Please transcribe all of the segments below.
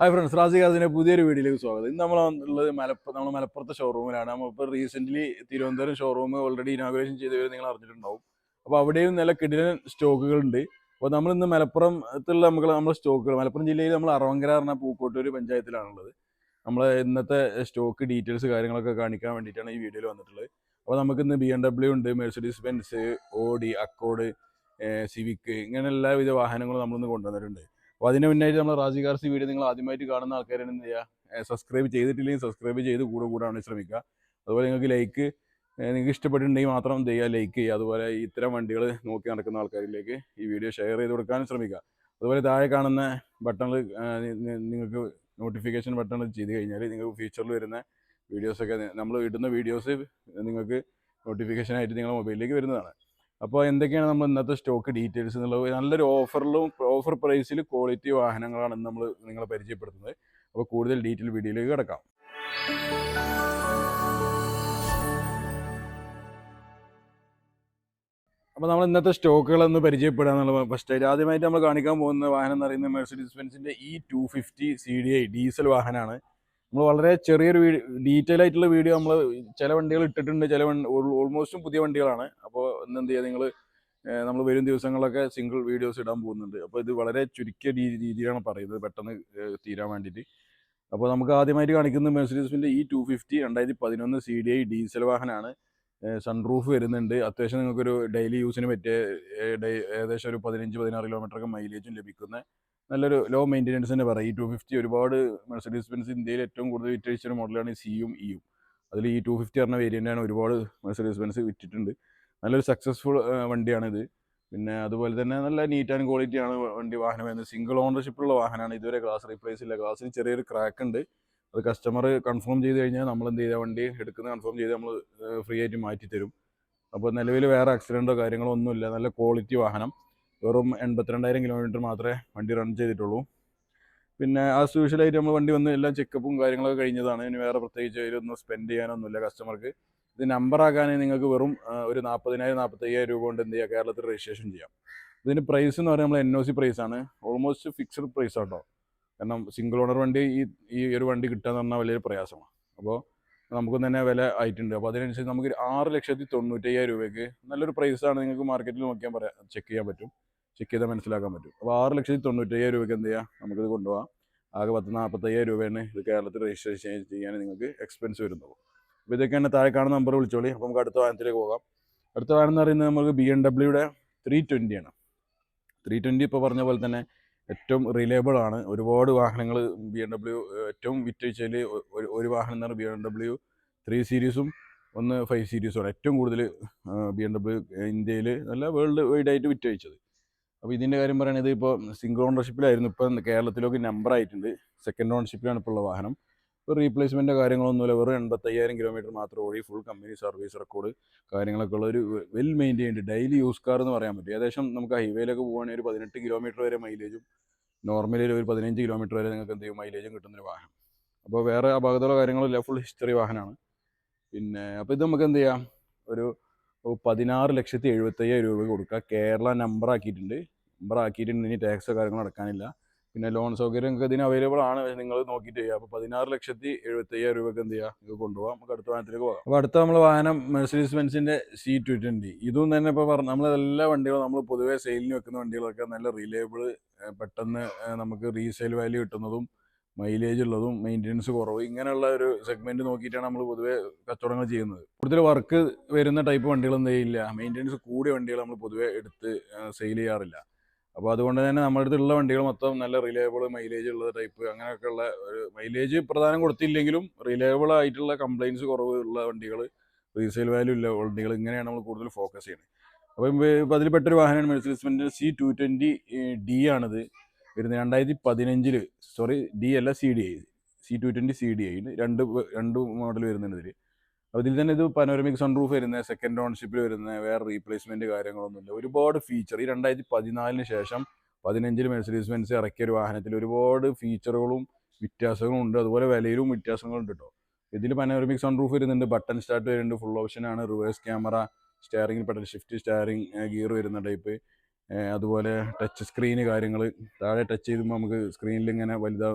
Hi friends റാസികാസിന്റെ പുതിയൊരു വീഡിയോയിലേക്ക് സ്വാഗതം. ഇന്ന് നമ്മൾ ഉള്ളത് മലപ്പുറം നമ്മൾ മലപ്പുറത്തെ ഷോറൂമിലാണ് നമ്മളിപ്പോൾ recently Thiruvananthapuram showroom already inauguration ചെയ്തവർ നിങ്ങൾ അറിഞ്ഞിട്ടുണ്ടാവും. അപ്പോൾ അവിടെയും നല്ല കിടിലൻ സ്റ്റോക്കുകളുണ്ട്. അപ്പോൾ നമ്മൾ ഇന്ന് മലപ്പുറത്തുള്ള നമുക്ക് നമ്മുടെ സ്റ്റോക്കുകൾ മലപ്പുറം ജില്ലയിൽ നമ്മൾ അറവങ്കര എന്ന പൂക്കോട്ടൂർ പഞ്ചായത്തിലാണുള്ളത് നമ്മൾ ഇന്നത്തെ സ്റ്റോക്ക് ഡീറ്റെയിൽസ് കാര്യങ്ങളൊക്കെ കാണിക്കാൻ വേണ്ടിയിട്ടാണ് ഈ വീഡിയോയിൽ വന്നിട്ടുള്ളത്. അപ്പോൾ നമുക്ക് ഇന്ന് ബി എം ഡബ്ല്യു ഉണ്ട് Mercedes Benz Audi Accord Civic ഇങ്ങനെ എല്ലാവിധ വാഹനങ്ങളും നമ്മളിന്ന് കൊണ്ടുവന്നിട്ടുണ്ട്. അപ്പോൾ അതിന് മുന്നായിട്ട് നമ്മൾ റാജി കാർസി വീഡിയോ നിങ്ങൾ ആദ്യമായിട്ട് കാണുന്ന ആൾക്കാരാണ് എന്ത് ചെയ്യുക സബ്സ്ക്രൈബ് ചെയ്തിട്ടില്ലെങ്കിൽ സബ്സ്ക്രൈബ് ചെയ്ത് കൂടെ കൂടാണ് ശ്രമിക്കുക. അതുപോലെ നിങ്ങൾക്ക് ലൈക്ക് നിങ്ങൾക്ക് ഇഷ്ടപ്പെട്ടിട്ടുണ്ടെങ്കിൽ മാത്രം എന്ത് ചെയ്യുക? ലൈക്ക് ചെയ്യുക. അതുപോലെ ഇത്തരം വണ്ടികൾ നോക്കി നടക്കുന്ന ആൾക്കാരിലേക്ക് ഈ വീഡിയോ ഷെയർ ചെയ്ത് കൊടുക്കാൻ ശ്രമിക്കുക. അതുപോലെ താഴെ കാണുന്ന ബട്ടണിൽ നിങ്ങൾക്ക് നോട്ടിഫിക്കേഷൻ ബട്ടൺ ചെയ്ത് കഴിഞ്ഞാൽ നിങ്ങൾക്ക് ഫ്യൂച്ചറിൽ വരുന്ന വീഡിയോസൊക്കെ നമ്മൾ ഇടുന്ന വീഡിയോസ് നിങ്ങൾക്ക് നോട്ടിഫിക്കേഷനായിട്ട് നിങ്ങളുടെ മൊബൈലിലേക്ക് വരുന്നതാണ്. അപ്പോൾ എന്തൊക്കെയാണ് നമ്മൾ ഇന്നത്തെ സ്റ്റോക്ക് ഡീറ്റെയിൽസ് എന്നുള്ളത്? നല്ലൊരു ഓഫറിലും ഓഫർ പ്രൈസിൽ ക്വാളിറ്റി വാഹനങ്ങളാണ് നമ്മൾ നിങ്ങളെ പരിചയപ്പെടുത്തുന്നത്. അപ്പോൾ കൂടുതൽ ഡീറ്റെയിൽ വീഡിയോയിലേക്ക് കിടക്കാം. അപ്പോൾ നമ്മൾ ഇന്നത്തെ സ്റ്റോക്കുകളൊന്ന് പരിചയപ്പെടുക ഫസ്റ്റ് ആയിട്ട് ആദ്യമായിട്ട് നമ്മൾ കാണിക്കാൻ പോകുന്ന വാഹനം എന്ന് പറയുന്നത് Mercedes ബെൻസിന്റെ E two fifty C D I diesel വാഹനമാണ്. നമ്മൾ വളരെ ചെറിയൊരു ഡീറ്റെയിൽ ആയിട്ടുള്ള വീഡിയോ നമ്മൾ ചില വണ്ടികൾ ഇട്ടിട്ടുണ്ട് ചില ഓൾമോസ്റ്റും പുതിയ വണ്ടികളാണ്. അപ്പോൾ എന്ത് ചെയ്യുക നിങ്ങൾ നമ്മൾ വരും ദിവസങ്ങളിലൊക്കെ സിംഗിൾ വീഡിയോസ് ഇടാൻ പോകുന്നുണ്ട്. അപ്പോൾ ഇത് വളരെ ചുരുക്കിയ രീതി- രീതിയിലാണ് പറയുന്നത് പെട്ടെന്ന് തീരാൻ വേണ്ടിയിട്ട്. അപ്പോൾ നമുക്ക് ആദ്യമായിട്ട് കാണിക്കുന്നത് മെഴ്സഡീസിന്റെ ഈ ടു ഫിഫ്റ്റി രണ്ടായിരത്തി പതിനൊന്ന് സി ഡി ഐ ഡീസൽ വാഹനമാണ് സൺറൂഫ് വരുന്നുണ്ട്. അത്യാവശ്യം നിങ്ങൾക്കൊരു ഡെയിലി യൂസിന് പറ്റിയ ഏകദേശം ഒരു പതിനഞ്ച് പതിനാറ് കിലോമീറ്ററൊക്കെ മൈലേജും ലഭിക്കുന്ന നല്ലൊരു ലോ മെയിന്റെനൻസ് തന്നെ പറയാം. ഈ ടു ഫിഫ്റ്റി ഒരുപാട് മെഴ്സഡീസ് ബെൻസ് ഇന്ത്യയിൽ ഏറ്റവും കൂടുതൽ വിറ്റഴിച്ച ഒരു മോഡലാണ് സിയും ഇയും അതിൽ ഈ ടു ഫിഫ്റ്റി പറഞ്ഞ വേരിയന്റാണ് ഒരുപാട് മെഴ്സഡീസ് ബെൻസ് വിറ്റിട്ടുണ്ട്. നല്ലൊരു സക്സസ്ഫുൾ വണ്ടിയാണിത്. പിന്നെ അതുപോലെ തന്നെ നല്ല നീറ്റ് ആൻഡ് ക്വാളിറ്റി ആണ് വണ്ടി വാഹനം വരുന്നത്. സിംഗിൾ ഓണർഷിപ്പുള്ള വാഹനമാണ്. ഇതുവരെ ഗ്ലാസ് റീപ്ലേസ് ഇല്ല. ഗ്ലാസ്സിന് ചെറിയൊരു ക്രാക്ക് ഉണ്ട്. അത് കസ്റ്റമർ കൺഫേം ചെയ്ത് കഴിഞ്ഞാൽ നമ്മൾ എന്ത് ചെയ്താൽ വണ്ടി എടുക്കുന്നത് കൺഫേം ചെയ്ത് നമ്മൾ ഫ്രീ ആയിട്ട് മാറ്റി തരും അപ്പോൾ നിലവിൽ വേറെ ആക്സിഡന്റോ കാര്യങ്ങളോ ഒന്നുമില്ല. നല്ല ക്വാളിറ്റി വാഹനം. വെറും എൺപത്തിരണ്ടായിരം കിലോമീറ്റർ മാത്രമേ വണ്ടി റൺ ചെയ്തിട്ടുള്ളൂ. പിന്നെ ആസ് യൂഷ്വലായിട്ട് നമ്മൾ വണ്ടി വന്ന് എല്ലാം ചെക്കപ്പും കാര്യങ്ങളൊക്കെ കഴിഞ്ഞതാണ്. ഇനി വേറെ പ്രത്യേകിച്ച് അതിലൊന്നും സ്പെൻഡ് ചെയ്യാനൊന്നുമില്ല കസ്റ്റമർക്ക് ഇത് നമ്പർ ആക്കാനേ നിങ്ങൾക്ക് വെറും ഒരു നാൽപ്പതിനായിരം നാൽപ്പത്തയ്യായിരം രൂപ കൊണ്ട് എന്ത് ചെയ്യുക കേരളത്തിൽ രജിസ്ട്രേഷൻ ചെയ്യാം. ഇതിന് പ്രൈസ് എന്ന് പറയുമ്പോൾ നമ്മൾ എൻ ഒ സി പ്രൈസ് ആണ്. ഓൾമോസ്റ്റ് ഫിക്സഡ് പ്രൈസ് ആട്ടോ. കാരണം സിംഗിൾ ഓണർ വണ്ടി ഈ ഈ ഒരു വണ്ടി കിട്ടുക എന്ന് പറഞ്ഞാൽ വലിയൊരു പ്രയാസമാണ്. അപ്പോൾ നമുക്ക് തന്നെ വില ആയിട്ടുണ്ട്. അപ്പോൾ അതിനനുസരിച്ച് നമുക്ക് ആറ് ലക്ഷത്തി തൊണ്ണൂറ്റയ്യായിരം രൂപയ്ക്ക് നല്ലൊരു പ്രൈസാണ് നിങ്ങൾക്ക് മാർക്കറ്റിൽ നോക്കിയാൽ പറയാം. ചെക്ക് ചെയ്യാൻ പറ്റും. ചെക്ക് ചെയ്താൽ മനസ്സിലാക്കാൻ പറ്റും. അപ്പോൾ ആറ് ലക്ഷത്തി തൊണ്ണൂറ്റയ്യായിരം രൂപയ്ക്ക് എന്ത് ചെയ്യാം? നമുക്കിത് കൊണ്ടുപോകാം ആകെ പത്ത് നാൽപ്പത്തയ്യായിരം രൂപയാണ് ഇത് കേരളത്തിൽ രജിസ്ട്രേഷൻ ചെയ്യാൻ നിങ്ങൾക്ക് എക്സ്പെൻസ് വരുന്നുള്ളൂ അപ്പോൾ ഇതൊക്കെയാണ് താഴെ കാണുന്ന നമ്പർ വിളിച്ചോളി. അപ്പോൾ നമുക്ക് അടുത്ത വാഹനത്തിലേക്ക് പോകാം. അടുത്ത വാഹനം എന്ന് പറയുന്നത് നമുക്ക് ബി എം ഡബ്ല്യൂയുടെ ത്രീ ട്വന്റിയാണ് ത്രീ ട്വന്റി ഇപ്പോൾ പറഞ്ഞ പോലെ തന്നെ ഏറ്റവും റിലയബിൾ ആണ്. ഒരുപാട് വാഹനങ്ങൾ ബി എം ഡബ്ല്യു ഏറ്റവും വിറ്റഴിച്ചതിൽ ഒരു വാഹനം എന്ന് പറഞ്ഞാൽ ബി എം ഡബ്ല്യു ത്രീ സീരീസും ഒന്ന് ഫൈവ് സീരീസുമാണ് ഏറ്റവും കൂടുതൽ ബി എം ഡബ്ല്യു ഇന്ത്യയിൽ നല്ല വേൾഡ് വൈഡ് ആയിട്ട് വിറ്റഴിച്ചത് അപ്പോൾ ഇതിന്റെ കാര്യം പറയുന്നത് ഇപ്പോൾ സിംഗിൾ ഓണർഷിപ്പിലായിരുന്നു ഇപ്പോൾ കേരളത്തിലൊക്കെ നമ്പർ ആയിട്ടുണ്ട്. സെക്കൻഡ് ഓണർഷിപ്പിലാണ് ഇപ്പോൾ ഉള്ള വാഹനം. ഇപ്പോൾ റീപ്ലേസ്മെന്റോ കാര്യങ്ങളൊന്നുമില്ല. വെറും എൺപത്തയ്യായിരം കിലോമീറ്റർ മാത്രം ഓടി ഫുൾ കമ്പനി സർവീസ് റെക്കോർഡ് കാര്യങ്ങളൊക്കെ ഉള്ള ഒരു well maintained daily use car എന്ന് പറയാൻ പറ്റും. ഏകദേശം നമുക്ക് ഹൈവേയിലൊക്കെ പോകുകയാണെങ്കിൽ ഒരു പതിനെട്ട് കിലോമീറ്റർ വരെ മൈലേജും നോർമലി ഒരു പതിനഞ്ച് കിലോമീറ്റർ വരെ നിങ്ങൾക്ക് എന്ത് ചെയ്യും? മൈലേജും കിട്ടുന്നൊരു വാഹനം. അപ്പോൾ വേറെ അപകടങ്ങളോ കാര്യങ്ങളില്ല. ഫുൾ ഹിസ്റ്ററി വാഹനമാണ്. പിന്നെ അപ്പോൾ ഇത് നമുക്ക് എന്ത് ചെയ്യാം? ഒരു പതിനാറ് ലക്ഷത്തി എഴുപത്തയ്യായിരം രൂപ കൊടുക്കുക കേരള നമ്പർ ആക്കിയിട്ടുണ്ട്. നമ്പർ ആക്കിയിട്ടുണ്ട്. ഇനി ടാക്സോ കാര്യങ്ങളോ അടക്കാനില്ല. പിന്നെ ലോൺ സൗകര്യം നിങ്ങൾക്ക് ഇതിന് അവൈലബിൾ ആണ്. നിങ്ങൾ നോക്കിയിട്ട് ചെയ്യുക അപ്പോൾ പതിനാറ് ലക്ഷത്തി എഴുപത്തി അയ്യായിരം രൂപയ്ക്ക് എന്ത് ചെയ്യുക ഇത് കൊണ്ടുപോകാം നമുക്ക് അടുത്ത വാഹനത്തിലേക്ക് പോകാം. അപ്പോൾ അടുത്ത നമ്മൾ വാഹനം മെഴ്സീസ് ബെൻസിന്റെ സി ട്വന്റി ഇതും തന്നെ ഇപ്പോൾ പറഞ്ഞു നമ്മൾ എല്ലാ വണ്ടികളും നമ്മൾ പൊതുവേ സെയിലിന് വെക്കുന്ന വണ്ടികളൊക്കെ നല്ല റീലേബിൾ പെട്ടെന്ന് നമുക്ക് റീസെയിൽ വാല്യൂ കിട്ടുന്നതും മൈലേജ് ഉള്ളതും മെയിന്റനൻസ് കുറവ് ഇങ്ങനെയുള്ള ഒരു സെഗ്മെന്റ് നോക്കിയിട്ടാണ് നമ്മൾ പൊതുവേ കച്ചവടങ്ങൾ ചെയ്യുന്നത്. കൂടുതൽ വർക്ക് വരുന്ന ടൈപ്പ് വണ്ടികൾ ചെയ്യില്ല? മെയിന്റനൻസ് കൂടിയ വണ്ടികൾ നമ്മൾ പൊതുവേ എടുത്ത് സെയിൽ ചെയ്യാറില്ല. അപ്പോൾ അതുകൊണ്ട് തന്നെ നമ്മുടെ അടുത്തുള്ള വണ്ടികൾ മൊത്തം നല്ല റിലയബിൾ മൈലേജ് ഉള്ള ടൈപ്പ് അങ്ങനെയൊക്കെ ഉള്ള ഒരു മൈലേജ് പ്രധാനം കൊടുത്തില്ലെങ്കിലും റിലയബിൾ ആയിട്ടുള്ള കംപ്ലയിൻസ് കുറവ് ഉള്ള വണ്ടികൾ റീസെയിൽ വാല്യൂ ഉള്ള വണ്ടികൾ ഇങ്ങനെയാണ് നമ്മൾ കൂടുതൽ ഫോക്കസ് ചെയ്യുന്നത്. അപ്പം അതിൽ അതിൽപ്പെട്ടൊരു വാഹനമാണ് Mercedes C two twenty D ആണിത്. വരുന്നത് രണ്ടായിരത്തി പതിനഞ്ചിൽ സോറി ഡി അല്ല C D I C two twenty C D I രണ്ട് രണ്ട് മോഡൽ വരുന്നുണ്ട് ഇതിൽ അപ്പോൾ ഇതിൽ തന്നെ ഇത് പനോരമിക് സൺറൂഫ് വരുന്ന സെക്കൻഡ് ഓൺഷിപ്പിൽ വരുന്ന വേറെ റീപ്ലേസ്മെന്റ് കാര്യങ്ങളൊന്നുമില്ല ഒരുപാട് ഫീച്ചർ ഈ രണ്ടായിരത്തി പതിനാലിന് ശേഷം പതിനഞ്ചിൽ മെഴ്സഡീസ് ബെൻസ് ഇറക്കിയ ഒരു വാഹനത്തിൽ ഒരുപാട് ഫീച്ചറുകളും വ്യത്യാസങ്ങളും ഉണ്ട്. അതുപോലെ വിലയിലും വ്യത്യാസങ്ങളുണ്ട് കേട്ടോ ഇതിൽ പനോരമിക് സൺറൂഫ് വരുന്നുണ്ട് ബട്ടൺ സ്റ്റാർട്ട് വരുന്നുണ്ട് ഫുൾ ഓപ്ഷനാണ് reverse camera steering pedal shift steering gear വരുന്ന ടൈപ്പ് അതുപോലെ ടച്ച് സ്ക്രീന് കാര്യങ്ങൾ താഴെ ടച്ച് ചെയ്യുമ്പോൾ നമുക്ക് സ്ക്രീനിൽ ഇങ്ങനെ വലുതാ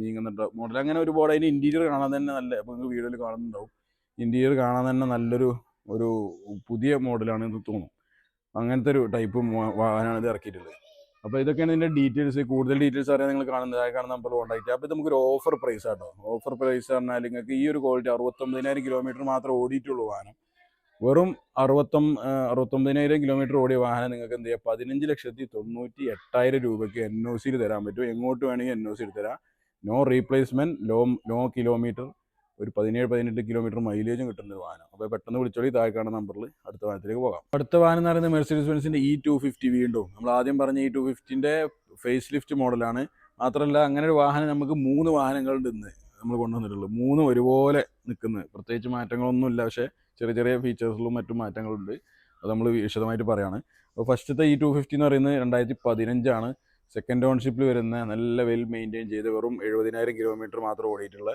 നീങ്ങുന്നുണ്ടോ മോഡൽ അങ്ങനെ ഒരുപാട് അതിന് ഇന്റീരിയർ കാണാൻ തന്നെ നല്ല അപ്പോൾ നിങ്ങൾ വീഡിയോയിൽ കാണുന്നുണ്ടാവും. ഇന്റീരിയർ കാണാൻ തന്നെ നല്ലൊരു ഒരു പുതിയ മോഡലാണ് എന്ന് തോന്നും. അങ്ങനത്തെ ഒരു ടൈപ്പ് വാഹനമാണ് ഇത് ഇറക്കിയിട്ടുള്ളത്. അപ്പോൾ ഇതൊക്കെയാണ് ഇതിന്റെ ഡീറ്റെയിൽസ് കൂടുതൽ ഡീറ്റെയിൽസ് അറിയാൻ നിങ്ങൾ കാണുന്നത്. ആ കാണുന്ന നമ്പർ കോൺടാക്ട് അപ്പോൾ ഇത് നമുക്കൊരു ഓഫർ പ്രൈസ് ആട്ടോ. ഓഫർ പ്രൈസ് പറഞ്ഞാൽ നിങ്ങൾക്ക് ഈ ഒരു ക്വാളിറ്റി അറുപത്തൊമ്പതിനായിരം കിലോമീറ്റർ മാത്രം ഓടിയിട്ടുള്ളൂ വാഹനം. വെറും അറുപത്തൊ അറുപത്തൊമ്പതിനായിരം കിലോമീറ്റർ ഓടിയ വാഹനം നിങ്ങൾക്ക് എന്ത് ചെയ്യാം? പതിനഞ്ച് ലക്ഷത്തി തൊണ്ണൂറ്റി എട്ടായിരം രൂപയ്ക്ക് എൻ ഒ സിയിൽ തരാൻ പറ്റും. എങ്ങോട്ട് വേണമെങ്കിൽ എൻ ഒ സിയിൽ തരാം. No replacement low no kilometre ഒരു പതിനേഴ് പതിനെട്ട് കിലോമീറ്റർ മൈലേജും കിട്ടുന്ന ഒരു വാഹനം. അപ്പോൾ പെട്ടെന്ന് വിളിച്ചോളി താഴെ കാണുന്ന നമ്പറിൽ അടുത്ത വാഹനത്തിലേക്ക് പോകാം. അടുത്ത വാഹനം എന്ന് പറയുന്നത് മെർസിഡീസ് ബെൻസിന്റെ ഇ ടു ഫിഫ്റ്റി വീണ്ടും. നമ്മൾ ആദ്യം പറഞ്ഞ ഇ ടു ഫിഫ്റ്റിന്റെ ഫേസ് ലിഫ്റ്റ് മോഡലാണ് മാത്രമല്ല അങ്ങനെ ഒരു വാഹനം നമുക്ക് മൂന്ന് വാഹനങ്ങളുണ്ട് ഇന്ന് നമ്മൾ കൊണ്ടുവന്നിട്ടുള്ളൂ മൂന്നും ഒരുപോലെ നിൽക്കുന്നത് പ്രത്യേകിച്ച് മാറ്റങ്ങളൊന്നുമില്ല. പക്ഷേ ചെറിയ ചെറിയ ഫീച്ചേഴ്സിലും മറ്റും മാറ്റങ്ങളുണ്ട്. അത് നമ്മൾ വിശദമായിട്ട് പറയുകയാണ് അപ്പോൾ ഫസ്റ്റത്തെ ഇ ടു ഫിഫ്റ്റി എന്ന് പറയുന്നത് രണ്ടായിരത്തി പതിനഞ്ചാണ് സെക്കൻഡ് ഓൺഷിപ്പിൽ വരുന്ന നല്ല വെൽ മെയിന്റെയിൻ ചെയ്ത് വെറും എഴുപതിനായിരം കിലോമീറ്റർ മാത്രം ഓടിയിട്ടുള്ള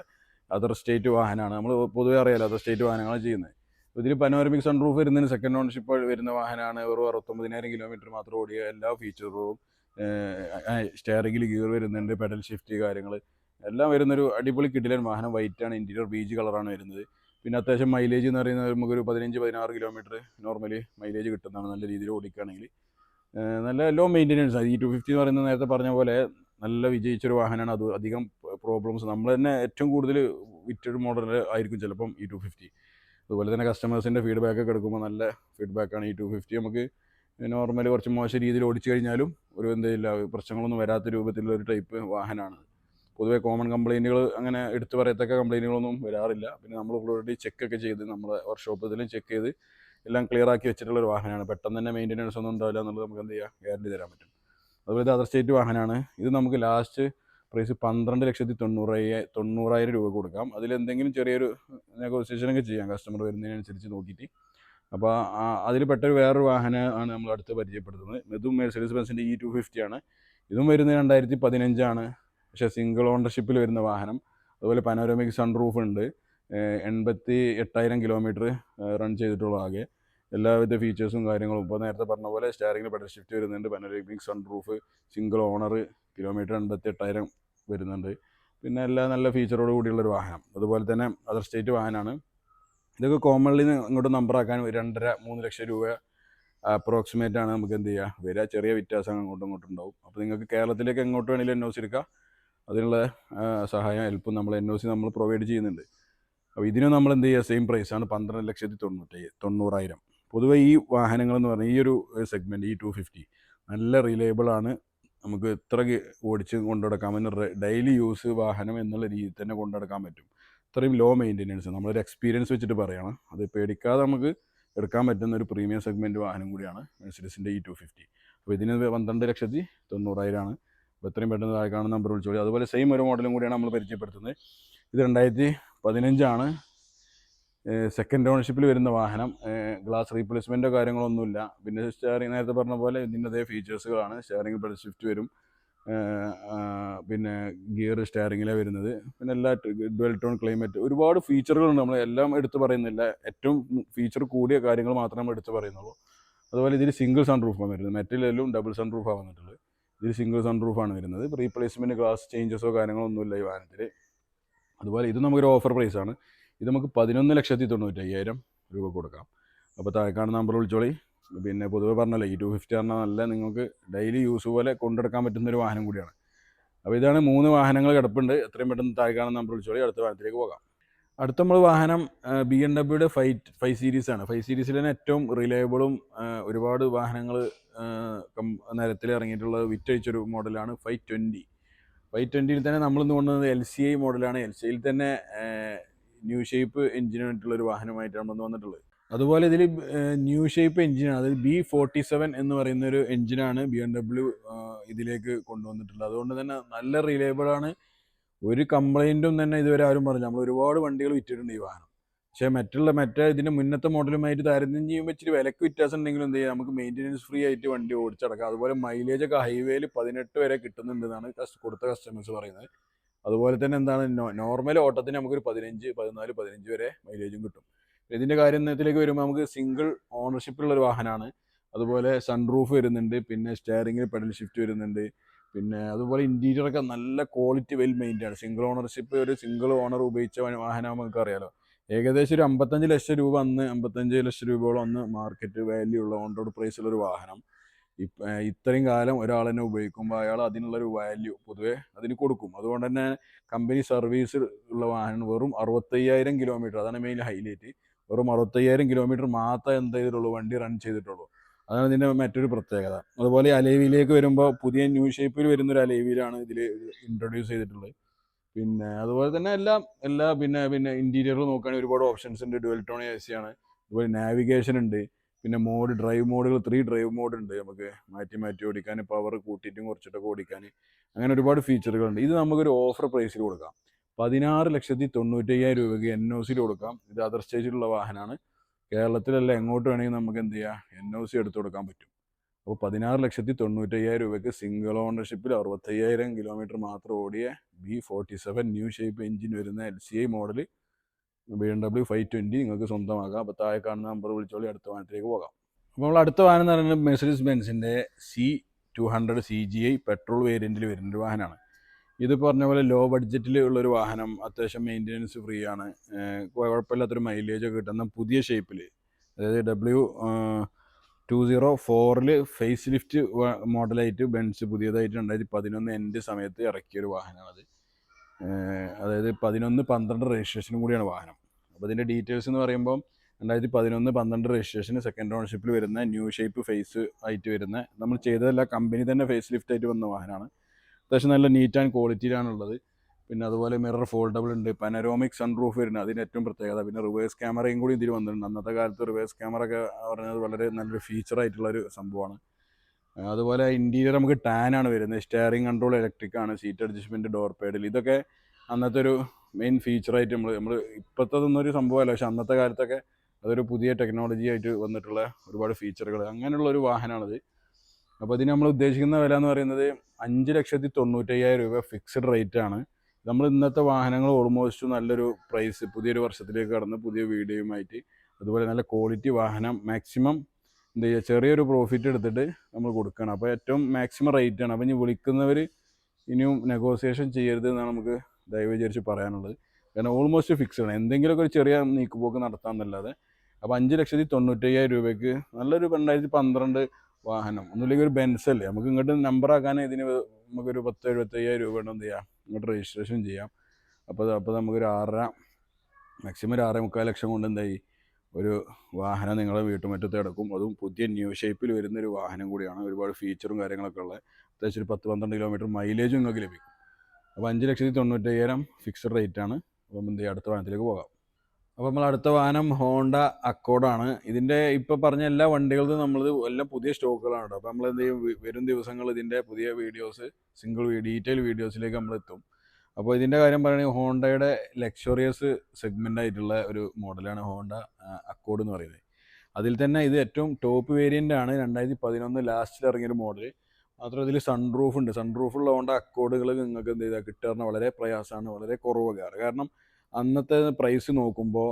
അതർ സ്റ്റേറ്റ് വാഹനമാണ് നമ്മൾ പൊതുവേ അറിയാലോ അതർ സ്റ്റേറ്റ് വാഹനങ്ങളാണ് ചെയ്യുന്നത് ഇതിൽ പനോരമിക് സൺ സൺറൂഫ് വരുന്നതിന് സെക്കൻഡ് ഓണർഷിപ്പ് വരുന്ന വാഹനമാണ് വെറും അറുപത്തൊമ്പതിനായിരം കിലോമീറ്റർ മാത്രം ഓടിയ എല്ലാ ഫീച്ചറുകളും സ്റ്റെയറിംഗിൽ ഗിയർ വരുന്നുണ്ട് പെഡൽ ഷിഫ്റ്റ് കാര്യങ്ങൾ എല്ലാം വരുന്നൊരു അടിപൊളി കിട്ടിലൻ വാഹനം. വൈറ്റ് ആണ് ഇന്റീരിയർ ബീജ് കളറാണ് വരുന്നത്. പിന്നെ അത്യാവശ്യം മൈലേജ് എന്ന് പറയുന്നത് നമുക്കൊരു പതിനഞ്ച് പതിനാറ് കിലോമീറ്റർ നോർമലി മൈലേജ് കിട്ടുന്നതാണ് നല്ല രീതിയിൽ ഓടിക്കുകയാണെങ്കിൽ നല്ല ലോ മെയിന്റനൻസ് ആണ്. ഈ ടു ഫിഫ്റ്റി എന്ന് പറയുന്നത് നേരത്തെ പറഞ്ഞ പോലെ നല്ല വിജയിച്ചൊരു വാഹനമാണ് അത് അധികം പ്രോബ്ലംസ് നമ്മൾ തന്നെ ഏറ്റവും കൂടുതൽ വിറ്റൊരു മോഡൽ ആയിരിക്കും ചിലപ്പം ഈ ടു ഫിഫ്റ്റി അതുപോലെ തന്നെ കസ്റ്റമേഴ്സിന്റെ ഫീഡ്ബാക്ക് ഒക്കെ എടുക്കുമ്പോൾ നല്ല ഫീഡ്ബാക്കാണ് ഈ ടു ഫിഫ്റ്റി നമുക്ക് നോർമലി കുറച്ച് മോശം രീതിയിൽ ഓടിച്ചു കഴിഞ്ഞാലും ഒരു എന്തെയില്ല പ്രശ്നങ്ങളൊന്നും വരാത്ത രൂപത്തിലുള്ള ഒരു ടൈപ്പ് വാഹനമാണ് പൊതുവേ കോമൺ കംപ്ലൈന്റുകൾ അങ്ങനെ എടുത്തു പറയത്തക്ക കംപ്ലൈന്റുകളൊന്നും വരാറില്ല. പിന്നെ നമ്മൾ ഓൾറെഡി ചെക്കൊക്കെ ചെയ്ത് നമ്മുടെ വർക്ക്ഷോപ്പിലും ചെക്ക് ചെയ്ത് എല്ലാം ക്ലിയർ ആക്കി വെച്ചിട്ടുള്ള ഒരു വാഹനമാണ് പെട്ടെന്ന് തന്നെ മെയിന്റനൻസ് ഒന്നും ഉണ്ടാവില്ല എന്നുള്ളത് നമുക്ക് എന്ത് ചെയ്യാം? ഗ്യാരണ്ടി തരാൻ പറ്റും. അതുപോലെ അതർ സ്റ്റേറ്റ് വാഹനമാണ് ഇത് നമുക്ക് ലാസ്റ്റ് പ്രൈസ് പന്ത്രണ്ട് ലക്ഷത്തി തൊണ്ണൂറായി തൊണ്ണൂറായിരം രൂപ കൊടുക്കാം. അതിൽ എന്തെങ്കിലും ചെറിയൊരു നെഗോസിയേഷനൊക്കെ ചെയ്യാം കസ്റ്റമർ വരുന്നതിനനുസരിച്ച് നോക്കിയിട്ട്. അപ്പോൾ അതിൽ പെട്ടൊരു വേറൊരു വാഹനമാണ് നമ്മൾ അടുത്ത് പരിചയപ്പെടുത്തുന്നത്. ഇതും മെഴ്സഡീസ് ബെൻസിന്റെ ഇ ടു ഫിഫ്റ്റി ആണ്. ഇതും വരുന്നത് രണ്ടായിരത്തി പതിനഞ്ചാണ് പക്ഷേ സിംഗിൾ ഓണർഷിപ്പിൽ വരുന്ന വാഹനം. അതുപോലെ പനോരമിക് സൺറൂഫ് ഉണ്ട്. എൺപത്തി എട്ടായിരം കിലോമീറ്റർ റൺ ചെയ്തിട്ടുള്ള ആകെ. എല്ലാവിധ ഫീച്ചേഴ്സും കാര്യങ്ങളും. ഇപ്പോൾ നേരത്തെ പറഞ്ഞ പോലെ സ്റ്റാറിംഗിന് പെഡൽ ഷിഫ്റ്റ് വരുന്നുണ്ട്. Panoramic sunroof single owner kilometre എൺപത്തി എട്ടായിരം വരുന്നുണ്ട്. പിന്നെ എല്ലാ നല്ല ഫീച്ചറോട് കൂടിയുള്ളൊരു വാഹനം. അതുപോലെ തന്നെ അതർ സ്റ്റേറ്റ് വാഹനമാണ് ഇതൊക്കെ കോമൺലി ഇങ്ങോട്ട് നമ്പറാക്കാൻ രണ്ടര മൂന്ന് ലക്ഷം രൂപ അപ്രോക്സിമേറ്റ് ആണ് നമുക്ക് എന്ത് ചെയ്യുക വരിക ചെറിയ വ്യത്യാസങ്ങൾ അങ്ങോട്ടും ഇങ്ങോട്ടും ഉണ്ടാവും. അപ്പോൾ നിങ്ങൾക്ക് കേരളത്തിലേക്ക് എങ്ങോട്ട് വേണമെങ്കിലും എൻ ഒ സി എടുക്കാം. അതിനുള്ള സഹായം ഹെൽപ്പും നമ്മൾ എൻ ഒ സി നമ്മൾ പ്രൊവൈഡ് ചെയ്യുന്നുണ്ട്. അപ്പോൾ ഇതിനും നമ്മൾ എന്ത് ചെയ്യുക സെയിം പ്രൈസാണ് പന്ത്രണ്ട് ലക്ഷത്തി തൊണ്ണൂറ്റി തൊണ്ണൂറായിരം. പൊതുവേ ഈ വാഹനങ്ങൾ എന്ന് പറഞ്ഞാൽ ഈ ഒരു സെഗ്മെന്റ് ഈ ടു ഫിഫ്റ്റി നല്ല റിലയബിൾ ആണ്. നമുക്ക് ഇത്ര ഓടിച്ച് കൊണ്ടുനടക്കാൻ ഡെയിലി യൂസ് വാഹനം എന്നുള്ള രീതിയിൽ തന്നെ കൊണ്ടുനടക്കാൻ പറ്റും. ഇത്രയും ലോ മെയിന്റെനൻസ് നമ്മളൊരു എക്സ്പീരിയൻസ് വെച്ചിട്ട് പറയണം. അത് പേടിക്കാതെ നമുക്ക് എടുക്കാൻ പറ്റുന്ന ഒരു പ്രീമിയം സെഗ്മെന്റ് വാഹനം കൂടിയാണ് മെഴ്സിഡസിന്റെ ഈ ടു ഫിഫ്റ്റി അപ്പോൾ ഇതിന് പന്ത്രണ്ട് ലക്ഷത്തി തൊണ്ണൂറായിരമാണ് അപ്പോൾ എത്രയും പെട്ടെന്ന് താഴെ കാണുന്ന നമ്പർ വിളിച്ചോളി. അതുപോലെ സെയിം ഒരു മോഡലും കൂടിയാണ് നമ്മൾ പരിചയപ്പെടുത്തുന്നത്. ഇത് രണ്ടായിരത്തി പതിനഞ്ചാണ്. സെക്കൻഡ് ഓണർഷിപ്പിൽ വരുന്ന വാഹനം ഗ്ലാസ് റീപ്ലേസ്മെന്റോ കാര്യങ്ങളൊന്നുമില്ല. പിന്നെ സ്റ്റെയറിംഗ് നേരത്തെ പറഞ്ഞ പോലെ ഇതിന്റെ അതേ ഫീച്ചേഴ്സുകളാണ് സ്റ്റെയറിംഗ് പെഡൽ ഷിഫ്റ്റ് വരും. പിന്നെ ഗിയർ സ്റ്റിയറിങ്ങിലാണ് വരുന്നത്. പിന്നെ എല്ലാ ഡുവൽ ടോൺ ക്ലൈമറ്റ് ഒരുപാട് ഫീച്ചറുകളുണ്ട് നമ്മൾ എല്ലാം എടുത്തു പറയുന്നില്ല. ഏറ്റവും ഫീച്ചർ കൂടിയ കാര്യങ്ങൾ മാത്രമേ നമ്മൾ എടുത്ത് പറയുന്നുള്ളൂ. അതുപോലെ ഇതിൽ സിംഗിൾ സൺ റൂഫാണ് വരുന്നത്. മെറ്റലിലും ഡബിൾ സൺ റൂഫാണ് വന്നിട്ടുള്ളത്. ഇതിൽ സിംഗിൾ സൺ റൂഫാണ് വരുന്നത്. റീപ്ലേസ്മെന്റ് ഗ്ലാസ് ചേഞ്ചസോ കാര്യങ്ങളോ ഒന്നുമില്ല ഈ വാഹനത്തിൽ അതുപോലെ ഇത് നമുക്കൊരു ഓഫർ പ്രൈസാണ് ഇത് നമുക്ക് പതിനൊന്ന് ലക്ഷത്തി തൊണ്ണൂറ്റി അയ്യായിരം രൂപ കൊടുക്കാം. അപ്പോൾ താഴെക്കാണ് നമ്പർ വിളിച്ചോളി. പിന്നെ പൊതുവെ പറഞ്ഞല്ലോ ഈ ടു ഫിഫ്റ്റി പറഞ്ഞാൽ നല്ല നിങ്ങൾക്ക് ഡെയിലി യൂസ് പോലെ കൊണ്ടെടുക്കാൻ പറ്റുന്നൊരു വാഹനം കൂടിയാണ്. അപ്പോൾ ഇതാണ് മൂന്ന് വാഹനങ്ങൾ കിടപ്പുണ്ട്. എത്രയും പെട്ടെന്ന് താഴെക്കാണ് നമ്പർ വിളിച്ചോളി. അടുത്ത വാഹനത്തിലേക്ക് പോകാം. അടുത്ത നമ്മൾ വാഹനം ബി എം ഡബ്ല്യൂടെ ഫൈറ്റ് ഫൈവ് സീരീസ് ആണ്. ഫൈവ് സീരീസിൽ തന്നെ ഏറ്റവും റിലയബിളും ഒരുപാട് വാഹനങ്ങൾ നിരത്തിൽ ഇറങ്ങിയിട്ടുള്ള വിറ്റഴിച്ചൊരു മോഡലാണ് ഫൈവ് ട്വന്റി ഫൈവ് ട്വന്റിയിൽ തന്നെ നമ്മളിന്ന് കൊണ്ടുവന്നത് എൽ സി ഐ മോഡലാണ് എൽ സി ഐയിൽ തന്നെ ന്യൂ ഷേപ്പ് എഞ്ചിന് വേണ്ടിയിട്ടുള്ള ഒരു വാഹനമായിട്ടാണ് നമ്മൾ വന്നിട്ടുള്ളത്. അതുപോലെ ഇതിൽ ന്യൂ ഷേപ്പ് എഞ്ചിനാണ് അതായത് ബി ഫോർട്ടി സെവൻ എന്ന് പറയുന്ന ഒരു എഞ്ചിനാണ് ബി എം ഡബ്ല്യു ഇതിലേക്ക് കൊണ്ടുവന്നിട്ടുള്ളത്. അതുകൊണ്ട് തന്നെ നല്ല റിലയബിൾ ആണ്. ഒരു കംപ്ലൈന്റും തന്നെ ഇതുവരെ ആരും പറഞ്ഞില്ല. നമ്മൾ ഒരുപാട് വണ്ടികൾ വിറ്റിട്ടുണ്ട് ഈ വാഹനം. പക്ഷേ മറ്റുള്ള മറ്റേ ഇതിന്റെ മുന്നത്തെ മോഡലുമായിട്ട് താരതമ്യം ചെയ്യുമ്പോൾ ഇച്ചിരി വിലക്ക് വ്യത്യാസം ഉണ്ടെങ്കിലും എന്ത് ചെയ്യാം? നമുക്ക് മെയിന്റെനൻസ് ഫ്രീ ആയിട്ട് വണ്ടി ഓടിച്ചടക്കാം. അതുപോലെ മൈലേജ് ഒക്കെ ഹൈവേയിൽ പതിനെട്ട് വരെ കിട്ടുന്നുണ്ടെന്നാണ് കൊടുത്ത കസ്റ്റമേഴ്സ് പറയുന്നത്. അതുപോലെ തന്നെ എന്താണ് നോർമൽ ഓട്ടത്തിന് നമുക്കൊരു പതിനഞ്ച് പതിനാല് പതിനഞ്ച് വരെ മൈലേജും കിട്ടും. ഇതിന്റെ കാര്യത്തിലേക്ക് വരുമ്പോൾ നമുക്ക് സിംഗിൾ ഓണർഷിപ്പുള്ള ഒരു വാഹനമാണ് അതുപോലെ സൺറൂഫ് വരുന്നുണ്ട് പിന്നെ സ്റ്റെയറിംഗിൽ പെഡൽ ഷിഫ്റ്റ് വരുന്നുണ്ട് പിന്നെ അതുപോലെ ഇന്റീരിയർ ഒക്കെ നല്ല ക്വാളിറ്റി വെൽ മെയിന്റൈൻ ആണ്. സിംഗിൾ ഓണർഷിപ്പ് ഒരു സിംഗിൾ ഓണർ ഉപയോഗിച്ച വാഹനം നമുക്ക് അറിയാലോ. ഏകദേശം ഒരു അമ്പത്തഞ്ച് ലക്ഷം രൂപ അന്ന് അമ്പത്തഞ്ച് ലക്ഷം രൂപയോളം അന്ന് മാർക്കറ്റ് വാല്യൂ ഉള്ള ഓൺ റോഡ് പ്രൈസുള്ള ഒരു വാഹനം. ഇത്രയും കാലം ഒരാൾ തന്നെ ഉപയോഗിക്കുമ്പോൾ അയാൾ അതിനുള്ളൊരു വാല്യൂ പൊതുവെ അതിന് കൊടുക്കും. അതുകൊണ്ട് തന്നെ കമ്പനി സർവീസ് ഉള്ള വാഹനം വെറും അറുപത്തയ്യായിരം കിലോമീറ്റർ അതാണ് മെയിൻ ഹൈലൈറ്റ് വെറും അറുപത്തയ്യായിരം കിലോമീറ്റർ മാത്രമേ എന്ത് ചെയ്തിട്ടുള്ളൂ വണ്ടി റൺ ചെയ്തിട്ടുള്ളൂ. അതാണ് ഇതിന്റെ മറ്റൊരു പ്രത്യേകത. അതുപോലെ അലേവിയിലേക്ക് വരുമ്പോൾ പുതിയ ന്യൂ ഷേപ്പിൽ വരുന്ന ഒരു അലേവിയിലാണ് ഇതിൽ ഇൻട്രൊഡ്യൂസ് ചെയ്തിട്ടുള്ളത്. പിന്നെ അതുപോലെ തന്നെ എല്ലാം എല്ലാ പിന്നെ പിന്നെ ഇന്റീരിയർ നോക്കുകയാണെങ്കിൽ ഒരുപാട് ഓപ്ഷൻസ് ഉണ്ട്. ഡുവൽ ടോൺ എ സി ആണ്. അതുപോലെ നാവിഗേഷൻ ഉണ്ട്. പിന്നെ മോഡ് ഡ്രൈവ് മോഡുകൾ ത്രീ ഡ്രൈവ് മോഡ് ഉണ്ട് നമുക്ക്. മാറ്റി മാറ്റി ഓടിക്കാൻ പവർ കൂട്ടിയിട്ടും കുറച്ചിട്ടൊക്കെ ഓടിക്കാൻ. അങ്ങനെ ഒരുപാട് ഫീച്ചറുകളുണ്ട് ഇത് നമുക്കൊരു ഓഫർ പ്രൈസിൽ കൊടുക്കാം. പതിനാറ് ലക്ഷത്തി തൊണ്ണൂറ്റയ്യായിരം രൂപയ്ക്ക് എൻ ഒ സിയിൽ കൊടുക്കാം. ഇത് അതർ സ്റ്റേജിലുള്ള വാഹനമാണ് കേരളത്തിലല്ല എങ്ങോട്ട് വേണമെങ്കിൽ നമുക്ക് എന്ത് ചെയ്യാം? എൻ ഒ സി എടുത്തു കൊടുക്കാൻ പറ്റും. അപ്പോൾ പതിനാറ് ലക്ഷത്തി തൊണ്ണൂറ്റയ്യായിരം രൂപയ്ക്ക് സിംഗിൾ ഓണർഷിപ്പിൽ അറുപത്തയ്യായിരം കിലോമീറ്റർ മാത്രം ഓടിയ B forty seven new shape engine വരുന്ന L C I model B M W five twenty നിങ്ങൾക്ക് സ്വന്തമാക്കാം. അപ്പോൾ താഴെ കാണുന്ന നമ്പർ വിളിച്ചോളി അടുത്ത വാഹനത്തിലേക്ക് പോകാം. അപ്പോൾ നമ്മൾ അടുത്ത വാഹനം എന്ന് പറയുന്നത് Mercedes ബെൻസിന്റെ C two hundred C G I petrol വേരിയന്റിൽ വരുന്ന ഒരു വാഹനമാണ്. ഇത് പറഞ്ഞ പോലെ ലോ ബഡ്ജറ്റിൽ ഉള്ളൊരു വാഹനം അത്യാവശ്യം മെയിന്റനൻസ് ഫ്രീ ആണ്. കുഴപ്പമില്ലാത്തൊരു മൈലേജ് ഒക്കെ കിട്ടുന്ന പുതിയ ഷേപ്പിൽ അതായത് ഡബ്ല്യു ടു സീറോ ഫോറിൽ ഫേസ് ലിഫ്റ്റ് മോഡലായിട്ട് ബെൻസ് പുതിയതായിട്ട് രണ്ടായിരത്തി പതിനൊന്ന് എന്റെ സമയത്ത് ഇറക്കിയൊരു വാഹനമാണത്. അതായത് പതിനൊന്ന് പന്ത്രണ്ട് രജിസ്ട്രേഷനും കൂടിയാണ് വാഹനം. അപ്പോൾ ഇതിന്റെ ഡീറ്റെയിൽസ് എന്ന് പറയുമ്പോൾ രണ്ടായിരത്തി പതിനൊന്ന് പന്ത്രണ്ട് രജിസ്ട്രേഷൻ സെക്കൻഡ് ഓണർഷിപ്പിൽ വരുന്ന ന്യൂ ഷേപ്പ് ഫേസ് ആയിട്ട് വരുന്ന നമ്മൾ ചെയ്തതല്ല കമ്പനി തന്നെ ഫേസ് ലിഫ്റ്റ് ആയിട്ട് വന്ന വാഹനമാണ്. അത്യാവശ്യം നല്ല നീറ്റ് ആൻഡ് ക്വാളിറ്റിയിലാണുള്ളത് പിന്നെ അതുപോലെ മിറർ ഫോൾഡബിൾ ഉണ്ട്. പനരോമിക് സൺറൂഫ് വരുന്നത് അതിന് ഏറ്റവും പ്രത്യേകത. പിന്നെ റിവേഴ്സ് ക്യാമറയും കൂടി ഇതിൽ വന്നിട്ടുണ്ട്. അന്നത്തെ കാലത്ത് റിവേഴ്സ് ക്യാമറ ഒക്കെ പറഞ്ഞത് വളരെ നല്ലൊരു ഒരു സംഭവമാണ്. അതുപോലെ ഇന്റീരിയർ നമുക്ക് ടാൻ ആണ് വരുന്നത്. സ്റ്റിയറിംഗ് കൺട്രോൾ ഇലക്ട്രിക് ആണ് സീറ്റ് അഡ്ജസ്റ്റ്മെന്റ് ഡോർ പേഡിൽ ഇതൊക്കെ അന്നത്തെ ഒരു മെയിൻ ഫീച്ചറായിട്ട് നമ്മൾ നമ്മൾ ഇപ്പോഴത്തതൊന്നും ഒരു സംഭവമല്ല. പക്ഷെ അന്നത്തെ കാലത്തൊക്കെ അതൊരു പുതിയ ടെക്നോളജി ആയിട്ട് വന്നിട്ടുള്ള ഒരുപാട് ഫീച്ചറുകൾ അങ്ങനെയുള്ള ഒരു വാഹനമാണത് അപ്പോൾ ഇതിന് നമ്മൾ ഉദ്ദേശിക്കുന്ന വില എന്ന് പറയുന്നത് അഞ്ച് ലക്ഷത്തി തൊണ്ണൂറ്റയ്യായിരം രൂപ ഫിക്സ്ഡ് റേറ്റ് ആണ്. നമ്മൾ ഇന്നത്തെ വാഹനങ്ങൾ ഓൾമോസ്റ്റ് നല്ലൊരു പ്രൈസ് പുതിയൊരു വർഷത്തിലേക്ക് കടന്ന് പുതിയ വീഡിയോയുമായിട്ട് അതുപോലെ നല്ല ക്വാളിറ്റി വാഹനം മാക്സിമം എന്താ ചെയ്യുക? ചെറിയൊരു പ്രോഫിറ്റ് എടുത്തിട്ട് നമ്മൾ കൊടുക്കണം അപ്പോൾ ഏറ്റവും മാക്സിമം റേറ്റ് ആണ്. അപ്പോൾ ഇനി വിളിക്കുന്നവർ ഇനിയും നെഗോസിയേഷൻ ചെയ്യരുത് എന്നാണ് നമുക്ക് ദയവ് വിചാരിച്ച് പറയാനുള്ളത്. കാരണം ഓൾമോസ്റ്റ് ഫിക്സ്ഡ് ആണ്. എന്തെങ്കിലുമൊക്കെ ഒരു ചെറിയ നീക്കുപോക്ക് നടത്താമെന്നല്ലാതെ അപ്പോൾ അഞ്ച് ലക്ഷത്തി തൊണ്ണൂറ്റയ്യായിരം രൂപയ്ക്ക് നല്ലൊരു രണ്ടായിരത്തി പന്ത്രണ്ട് വാഹനം. ഒന്നുമില്ലെങ്കിൽ ഒരു ബെൻസ് അല്ലേ? നമുക്ക് ഇങ്ങോട്ട് നമ്പർ ആക്കാൻ ഇതിന് നമുക്കൊരു പത്ത് എഴുപത്തയ്യായിരം രൂപ എന്ത് ചെയ്യാം? ഇങ്ങോട്ട് രജിസ്ട്രേഷൻ ചെയ്യാം. അപ്പോൾ അപ്പോൾ നമുക്കൊരു ആറര മാക്സിമം ഒരു ആറേ മുക്കാൽ ലക്ഷം കൊണ്ട് എന്തായി? ഒരു വാഹനം നിങ്ങളുടെ വീട്ടുമുറ്റത്ത് കിടക്കും. അതും പുതിയ ന്യൂ ഷേപ്പിൽ വരുന്ന ഒരു വാഹനം കൂടിയാണ്. ഒരുപാട് ഫീച്ചറും കാര്യങ്ങളൊക്കെ ഉള്ളത് അത്യാവശ്യം ഒരു പത്ത് പന്ത്രണ്ട് കിലോമീറ്റർ മൈലേജും നിങ്ങൾക്ക് ലഭിക്കും. അപ്പോൾ അഞ്ച് ലക്ഷത്തി തൊണ്ണൂറ്റയ്യായിരം ഫിക്സഡ് റേറ്റ് ആണ്. അപ്പം എന്ത് അടുത്ത വാഹനത്തിലേക്ക് പോകാം. അപ്പോൾ നമ്മൾ അടുത്ത വാഹനം ഹോണ്ട അക്കോഡാണ് ഇതിന്റെ ഇപ്പോൾ പറഞ്ഞ എല്ലാ വണ്ടികളും നമ്മൾ എല്ലാം പുതിയ സ്റ്റോക്കുകളാണ് കേട്ടോ. അപ്പോൾ നമ്മൾ എന്ത് ചെയ്യും? വരും ദിവസങ്ങൾ ഇതിന്റെ പുതിയ വീഡിയോസ് സിംഗിൾ ഡീറ്റെയിൽ വീഡിയോസിലേക്ക് നമ്മൾ എത്തും. അപ്പോൾ ഇതിന്റെ കാര്യം പറയുകയാണെങ്കിൽ ഹോണ്ടയുടെ ലക്ഷറിയസ് സെഗ്മെന്റ് ആയിട്ടുള്ള ഒരു മോഡലാണ് ഹോണ്ട അക്കോഡ് എന്ന് പറയുന്നത്. അതിൽ തന്നെ ഇത് ഏറ്റവും ടോപ്പ് വേരിയന്റ് ആണ്. രണ്ടായിരത്തി പതിനൊന്ന് ലാസ്റ്റിൽ ഇറങ്ങിയൊരു മോഡൽ മാത്രമല്ല ഇതിൽ സൺറൂഫ് ഉണ്ട്. സൺറൂഫുള്ള ഹോണ്ട അക്കോഡുകൾ നിങ്ങൾക്ക് എന്ത് ചെയ്താൽ കിട്ടാറുണ്ട് വളരെ പ്രയാസമാണ് വളരെ കുറവാണ് കാരണം അന്നത്തെ പ്രൈസ് നോക്കുമ്പോൾ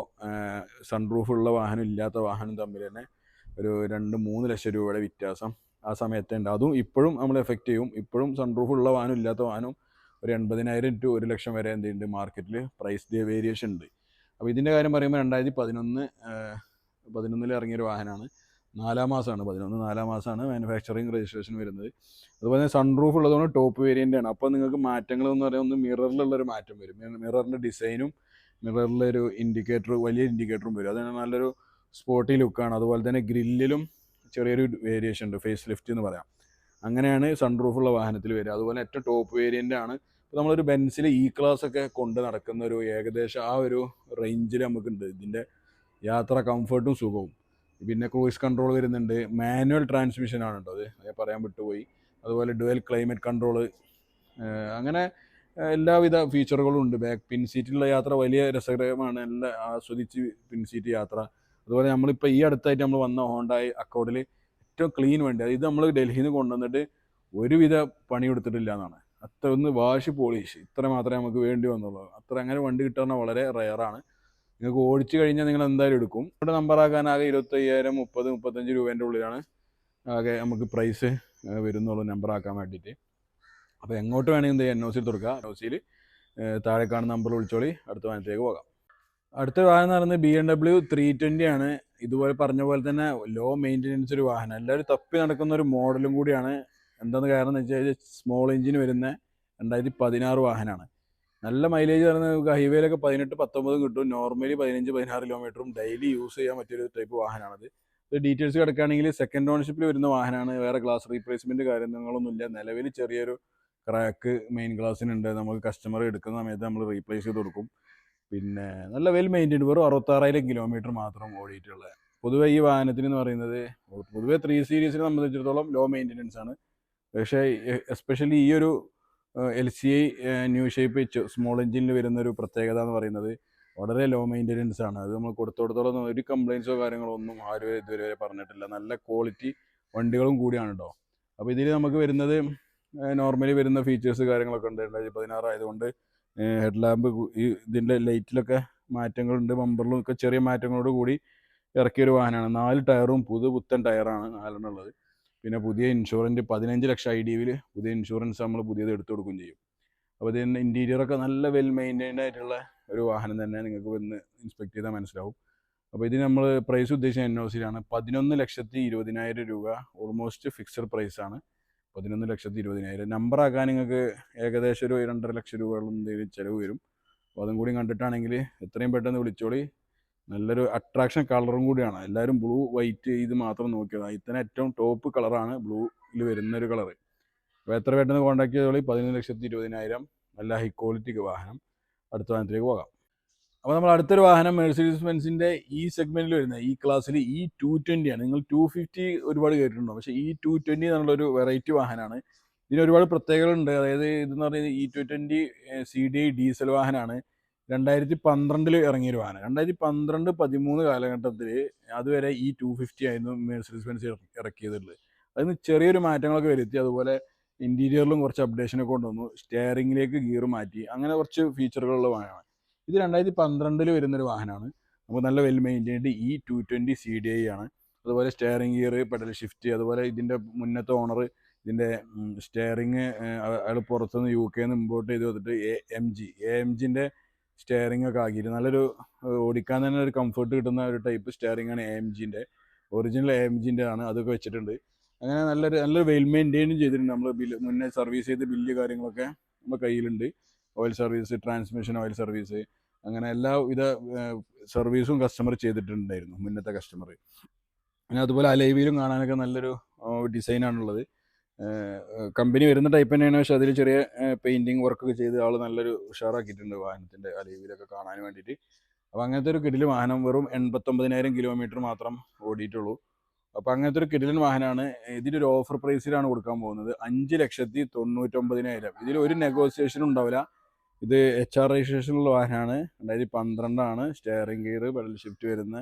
സൺറൂഫുള്ള വാഹനം ഇല്ലാത്ത വാഹനം തമ്മിൽ തന്നെ ഒരു രണ്ട് മൂന്ന് ലക്ഷം രൂപയുടെ വ്യത്യാസം ആ സമയത്തുണ്ട് അതും ഇപ്പോഴും നമ്മൾ എഫക്റ്റ് ചെയ്യും. ഇപ്പോഴും സൺറൂഫുള്ള വാഹനം ഇല്ലാത്ത വാഹനം ഒരു എൺപതിനായിരം ടു ഒരു ലക്ഷം വരെ എന്ത് ചെയ്യുന്നുണ്ട് മാർക്കറ്റിൽ പ്രൈസ് വേരിയേഷൻ ഉണ്ട്. അപ്പോൾ ഇതിന്റെ കാര്യം പറയുമ്പോൾ രണ്ടായിരത്തി പതിനൊന്ന് പതിനൊന്നിൽ ഇറങ്ങിയൊരു വാഹനമാണ് നാലാം മാസമാണ് പതിനൊന്ന് നാലാം മാസമാണ് മാനുഫാക്ചറിങ് രജിസ്ട്രേഷൻ വരുന്നത്. അതുപോലെ തന്നെ സൺറൂഫ് ഉള്ളതുകൊണ്ട് ടോപ്പ് വേരിയന്റ് ആണ്. അപ്പോൾ നിങ്ങൾക്ക് മാറ്റങ്ങൾ എന്ന് പറയുന്നത് ഒന്ന് മിററിലുള്ളൊരു മാറ്റം വരും. മിററിന്റെ ഡിസൈനും മിററിലൊരു ഇൻഡിക്കേറ്റർ വലിയ ഇൻഡിക്കേറ്ററും വരും. അതിന് നല്ലൊരു സ്പോട്ടി ലുക്കാണ് അതുപോലെ തന്നെ ഗ്രില്ലിലും ചെറിയൊരു വേരിയേഷൻ ഉണ്ട്. ഫേസ് ലിഫ്റ്റ് എന്ന് പറയാം. അങ്ങനെയാണ് സൺ റൂഫുള്ള വാഹനത്തിൽ വരിക. അതുപോലെ ഏറ്റവും ടോപ്പ് വേരിയന്റ് ആണ്. ഇപ്പോൾ നമ്മളൊരു ബെൻസിൽ ഇ ക്ലാസ് ഒക്കെ കൊണ്ട് നടക്കുന്ന ഒരു ഏകദേശം ആ ഒരു റേഞ്ചിൽ നമുക്കുണ്ട്. ഇതിന്റെ യാത്ര കംഫർട്ടും സുഖവും. പിന്നെ ക്രൂയിസ് കൺട്രോൾ വരുന്നുണ്ട്. മാനുവൽ ട്രാൻസ്മിഷൻ ആണ് കേട്ടോ അത്. ഞാൻ പറയാൻ വിട്ടുപോയി. അതുപോലെ ഡുവൽ ക്ലൈമറ്റ് കൺട്രോൾ അങ്ങനെ എല്ലാവിധ ഫീച്ചറുകളും ഉണ്ട്. ബാക്ക് പിൻ സീറ്റിലുള്ള യാത്ര വലിയ രസകരമാണ്. എല്ലാം ആസ്വദിച്ച് പിൻ സീറ്റ് യാത്ര. അതുപോലെ നമ്മളിപ്പോൾ ഈ അടുത്തായിട്ട് നമ്മൾ വന്ന ഹോണ്ടായി അക്കൗണ്ടിൽ ഏറ്റവും ക്ലീൻ വണ്ടി. അത് ഇത് നമ്മൾ ഡൽഹിയിൽ നിന്ന് കൊണ്ടുവന്നിട്ട് ഒരുവിധ പണി കൊടുത്തിട്ടില്ല എന്നാണ് അത്ര ഒന്ന് വാഷ് പോളിഷ് ഇത്ര മാത്രമേ നമുക്ക് വേണ്ടി വന്നുള്ളൂ. അത്ര അങ്ങനെ വണ്ടി കിട്ടുന്ന വളരെ റയറാണ് നിങ്ങൾക്ക് ഓടിച്ചു കഴിഞ്ഞാൽ നിങ്ങൾ എന്തായാലും എടുക്കും. ഇവിടെ നമ്പർ ആക്കാൻ ആകെ ഇരുപത്തയ്യായിരം മുപ്പത് മുപ്പത്തഞ്ച് രൂപേന്റെ ഉള്ളിലാണ് ആകെ നമുക്ക് പ്രൈസ് വരുന്നുള്ളൂ നമ്പർ ആക്കാൻ വേണ്ടിയിട്ട്. അപ്പോൾ എങ്ങോട്ട് വേണമെങ്കിൽ എന്ത് എൻ ഒ സിയിൽ തുറക്കുക എൻ ഒ സിയിൽ താഴെ കാണുന്ന നമ്പർ വിളിച്ചോളി. അടുത്ത വാഹനത്തിലേക്ക് പോകാം. അടുത്ത വാഹനം എന്ന് പറയുന്നത് B M W three twenty ആണ്. ഇതുപോലെ പറഞ്ഞ പോലെ തന്നെ ലോ മെയിന്റെനൻസ് ഒരു വാഹനം. എല്ലാവരും തപ്പി നടക്കുന്ന ഒരു മോഡലും കൂടിയാണ്. എന്താണെന്ന് കാരണം എന്ന് വെച്ചാൽ സ്മോൾ എഞ്ചിൻ വരുന്ന രണ്ടായിരത്തി പതിനാറ് വാഹനമാണ് നല്ല മൈലേജ് പറയുന്നത് ഹൈവേയിലൊക്കെ പതിനെട്ട് പത്തൊമ്പതും കിട്ടും. നോർമലി പതിനഞ്ച് പതിനാറ് കിലോമീറ്ററും ഡെയിലി യൂസ് ചെയ്യാൻ പറ്റിയൊരു ടൈപ്പ് വാഹനമാണത് ഇത് ഡീറ്റെയിൽസ് കിടക്കുകയാണെങ്കിൽ സെക്കൻഡ് ഓണർഷിപ്പിൽ വരുന്ന വാഹനമാണ് വേറെ ഗ്ലാസ് റീപ്ലേസ്മെന്റ് കാര്യങ്ങളൊന്നുമില്ല. നിലവിൽ ചെറിയൊരു ക്രാക്ക് മെയിൻ ഗ്ലാസ്സിനുണ്ട് നമുക്ക് കസ്റ്റമർ എടുക്കുന്ന സമയത്ത് നമ്മൾ റീപ്ലേസ് ചെയ്ത് കൊടുക്കും. പിന്നെ നല്ല വെൽ മെയിന്റൈൻഡ് വെറും അറുപത്താറായിരം കിലോമീറ്റർ മാത്രം ഓടിയിട്ടുള്ളത് പൊതുവെ ഈ വാഹനത്തിന് എന്ന് പറയുന്നത് പൊതുവെ ത്രീ സീരീസിനെ സംബന്ധിച്ചിടത്തോളം ലോ മെയിന്റെനൻസ് ആണ്. പക്ഷേ എസ്പെഷ്യലി ഈ ഒരു L C I new shape small എഞ്ചിനിൽ വരുന്ന ഒരു പ്രത്യേകത എന്ന് പറയുന്നത് വളരെ ലോ മെയിന്റെനൻസ് ആണ്. അത് നമ്മൾ കൊടുത്തോടത്തോളം ഒരു കംപ്ലയിൻസോ കാര്യങ്ങളോ ഒന്നും ആരും ഇതുവരെ വരെ പറഞ്ഞിട്ടില്ല. നല്ല ക്വാളിറ്റി വണ്ടികളും കൂടിയാണ് കേട്ടോ അപ്പോൾ ഇതിൽ നമുക്ക് വരുന്നത് നോർമലി വരുന്ന ഫീച്ചേഴ്സ് കാര്യങ്ങളൊക്കെ ഉണ്ട്. രണ്ടായിരത്തി പതിനാറ് ആയതുകൊണ്ട് ഹെഡ് ലാമ്പ് ഈ ഇതിന്റെ ലൈറ്റിലൊക്കെ മാറ്റങ്ങളുണ്ട്. ബമ്പറിലും ഒക്കെ ചെറിയ മാറ്റങ്ങളോട് കൂടി ഇറക്കിയൊരു വാഹനമാണ് നാല് ടയറും പുതു പുത്തൻ ടയറാണ് നാലെണ്ണുള്ളത്. പിന്നെ പുതിയ ഇൻഷുറൻസ് പതിനഞ്ച് ലക്ഷം ഐ ഡി പുതിയ ഇൻഷുറൻസ് നമ്മൾ പുതിയത് എടുത്തു കൊടുക്കുകയും ചെയ്യും. അപ്പോൾ ഇതിന്റെ ഇന്റീരിയറൊക്കെ നല്ല വെൽ മെയിന്റൈൻഡ് ആയിട്ടുള്ള ഒരു വാഹനം തന്നെ നിങ്ങൾക്ക് വന്ന് ഇൻസ്പെക്ട് ചെയ്താൽ മനസ്സിലാവും. അപ്പോൾ ഇതിന് നമ്മൾ പ്രൈസ് ഉദ്ദേശിച്ച എൻ ഒ സിയിലാണ് പതിനൊന്ന് ലക്ഷത്തി ഇരുപതിനായിരം രൂപ ഓൾമോസ്റ്റ് ഫിക്സഡ് പ്രൈസാണ് പതിനൊന്ന് ലക്ഷത്തി ഇരുപതിനായിരം. നമ്പർ ആക്കാൻ നിങ്ങൾക്ക് ഏകദേശം ഒരു രണ്ടര ലക്ഷം രൂപയോളം എന്തെങ്കിലും ചിലവ് വരും. അപ്പോൾ അതും കൂടി കണ്ടിട്ടാണെങ്കിൽ എത്രയും പെട്ടെന്ന് വിളിച്ചോളി. നല്ലൊരു അട്രാക്ഷൻ കളറും കൂടിയാണ്. എല്ലാവരും ബ്ലൂ വൈറ്റ് ഇത് മാത്രം നോക്കിയത് ഇത്തന്നെ ഏറ്റവും ടോപ്പ് കളറാണ് ബ്ലൂയിൽ വരുന്ന ഒരു കളറ് അപ്പോൾ എത്ര പെട്ടെന്ന് കോൺടാക്ട് ചെയ്തോളി? പതിനൊന്ന് ലക്ഷത്തി ഇരുപതിനായിരം. നല്ല ഹൈ ക്വാളിറ്റിക്ക് വാഹനം. അടുത്ത വാഹനത്തിലേക്ക് പോകാം. അപ്പോൾ നമ്മൾ അടുത്തൊരു വാഹനം മെഴ്സീഡീസ് ബെൻസിന്റെ ഈ സെഗ്മെന്റിൽ വരുന്ന ഈ ക്ലാസ്സിൽ ഈ ടു ആണ്. നിങ്ങൾ ടു ഫിഫ്റ്റി ഒരുപാട് കേട്ടിട്ടുണ്ടോ? പക്ഷേ ഈ ടു ട്വന്റി എന്നുള്ളൊരു വെറൈറ്റി വാഹനമാണ് ഇതിന് ഒരുപാട് പ്രത്യേകതകളുണ്ട്. അതായത് ഇതെന്ന് പറയുന്നത് ഈ two twenty C D diesel വാഹനമാണ് രണ്ടായിരത്തി പന്ത്രണ്ടിൽ ഇറങ്ങിയൊരു വാഹനം. രണ്ടായിരത്തി പന്ത്രണ്ട് പതിമൂന്ന് കാലഘട്ടത്തിൽ അതുവരെ ഈ ടു ഫിഫ്റ്റി ആയിരുന്നു മെഴ്സീഡീസ് ബെൻസ് ഇറക്കിയതുള്ളത്. അതിന് ചെറിയൊരു മാറ്റങ്ങളൊക്കെ വരുത്തി. അതുപോലെ ഇന്റീരിയറിലും കുറച്ച് അപ്ഡേഷനൊക്കെ കൊണ്ടുവന്നു. സ്റ്റിയറിങ്ങിലേക്ക് ഗിയർ മാറ്റി. അങ്ങനെ കുറച്ച് ഫീച്ചറുകളുള്ള വാഹനമാണ്. ഇത് രണ്ടായിരത്തി പന്ത്രണ്ടിൽ വരുന്നൊരു വാഹനമാണ്. നമുക്ക് നല്ല well maintained E two twenty C D I ആണ്. അതുപോലെ സ്റ്റിയറിംഗ് ഗിയർ പെഡൽ ഷിഫ്റ്റ് അതുപോലെ ഇതിന്റെ മുന്നത്തെ ഓണർ ഇതിന്റെ സ്റ്റെയറിങ് അയാൾ പുറത്തുനിന്ന് യു കെ നിന്ന് ഇമ്പോർട്ട് ചെയ്ത് വന്നിട്ട് A M G A M ജിന്റെ steering ഒക്കെ ആക്കിയിട്ട് നല്ലൊരു ഓടിക്കാൻ തന്നെ ഒരു കംഫർട്ട് കിട്ടുന്ന ഒരു ടൈപ്പ് സ്റ്റെയറിംഗ് ആണ് എ എം ജിന്റെ ഒറിജിനൽ എ എം ജിന്റെ ആണ് അതൊക്കെ വെച്ചിട്ടുണ്ട്. അങ്ങനെ നല്ലൊരു നല്ലൊരു വെൽ മെയിന്റെയിനും ചെയ്തിട്ടുണ്ട്. നമ്മൾ ബില്ല് മുന്നേ സർവീസ് ചെയ്ത് ബില്ല് കാര്യങ്ങളൊക്കെ നമ്മുടെ കയ്യിലുണ്ട്. Oil service transmission oil service അങ്ങനെ എല്ലാവിധ സർവീസും കസ്റ്റമർ ചെയ്തിട്ടുണ്ടായിരുന്നു മുന്നത്തെ കസ്റ്റമർ. പിന്നെ അതുപോലെ അലൈവിയിലും കാണാനൊക്കെ നല്ലൊരു ഡിസൈനാണുള്ളത്. കമ്പനി വരുന്ന ടൈപ്പ് തന്നെയാണ് പക്ഷേ അതിൽ ചെറിയ പെയിന്റിങ് വർക്കൊക്കെ ചെയ്ത് ആൾ നല്ലൊരു ഉഷാറാക്കിയിട്ടുണ്ട് വാഹനത്തിന്റെ അലൈവിയിലൊക്കെ കാണാൻ വേണ്ടിയിട്ട്. അപ്പോൾ അങ്ങനത്തെ ഒരു കിടിലൻ വാഹനം വെറും എൺപത്തൊമ്പതിനായിരം കിലോമീറ്റർ മാത്രം ഓടിയിട്ടുള്ളൂ. അപ്പോൾ അങ്ങനത്തെ ഒരു കിടിലൻ വാഹനമാണ് ഒരു ഓഫർ പ്രൈസിലാണ് കൊടുക്കാൻ പോകുന്നത്. അഞ്ച് ലക്ഷത്തി തൊണ്ണൂറ്റൊമ്പതിനായിരം. ഇതിൽ ഒരു നെഗോസിയേഷനും ഉണ്ടാവില്ല. ഇത് എച്ച് ആർ രജിസ്ട്രേഷനുള്ള വാഹനമാണ് രണ്ടായിരത്തി പന്ത്രണ്ടാണ് സ്റ്റിയറിംഗ് ഗിയർ പെഡൽ ഷിഫ്റ്റ് വരുന്ന